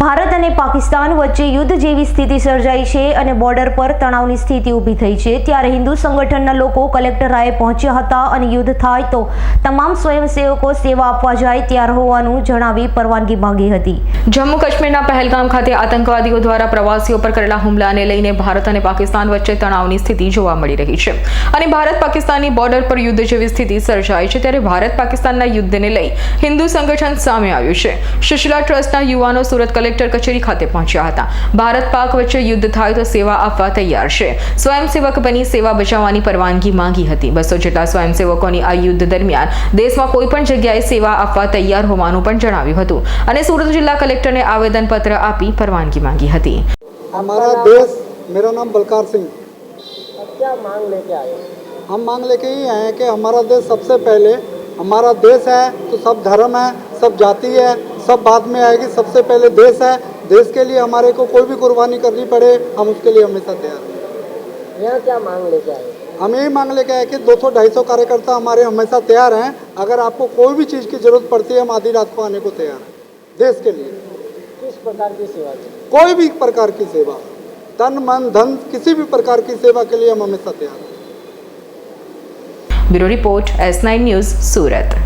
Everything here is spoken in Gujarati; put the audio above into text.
ભારત અને પાકિસ્તાન વચ્ચે યુદ્ધ જેવી સ્થિતિ સર્જાઈ છે અને બોર્ડર પર તણાવની સ્થિતિ ઊભી થઈ છે. ત્યારે હિન્દુ સંગઠનના લોકો કલેક્ટર રાયે પહોંચ્યા હતા અને યુદ્ધ થાય તો તમામ સ્વયંસેવકો સેવા આપવા જાય ત્યાર હોવાનું જણાવી પરવાનગી માંગી હતી. જમ્મુ કાશ્મીરના પહેલગામ ખાતે આતંકવાદીઓ દ્વારા પ્રવાસીઓ પર કરેલા હુમલાને લઈને ભારત અને પાકિસ્તાન વચ્ચે તણાવની સ્થિતિ જોવા મળી રહી છે. અને ભારત પાકિસ્તાનની બોર્ડર પર યુદ્ધ જેવી સ્થિતિ સર્જાઈ છે ત્યારે ભારત પાકિસ્તાનના યુદ્ધને લઈ હિન્દુ સંગઠન સામે આવ્યું છે. સુશીલા ટ્રસ્ટના યુવાનો સુરત કલેક્ટર કચેરી ખાતે પહોંચ્યા હતા ભારત પાક વચ્ચે યુદ્ધ થાય તો સેવા આપવા તૈયાર છે સ્વયંસેવક બની સેવા બચાવવાની પરવાનગી માંગી હતી બસો જેટલા સ્વયંસેવકોની આ યુદ્ધ દરમિયાન દેશમાં કોઈ પણ જગ્યાએ સેવા આપવા તૈયાર હોવાનું પણ જણાવ્યું હતું અને સુરત જિલ્લા કલેક્ટરને આવેદનપત્ર આપી પરવાનગી માંગી હતી हमारा देश मेरा नाम बलकार सिंह अब क्या मांग लेके आए हो? हम मांग लेके ही आए हैं कि हमारा देश सबसे पहले हमारा देश है तो सब धर्म है सब जाति है सब बाद में आएगी। सबसे पहले देश है। देश के लिए हमारे को कोई भी कुर्बानी करनी पड़े हम उसके लिए हमेशा तैयार हैं। यहाँ क्या मांग लेके आए? हम यही मांग लेके आए कि 200 ढाई कार्यकर्ता हमारे हमेशा तैयार हैं। अगर आपको कोई भी चीज़ की ज़रूरत पड़ती है हम आधी रात को आने को तैयार हैं। देश के लिए। किस प्रकार की सेवा? कोई भी प्रकार की सेवा। तन मन धन किसी भी प्रकार की सेवा के लिए हम हमेशा तैयार हैं। Bureau report S nine news Surat.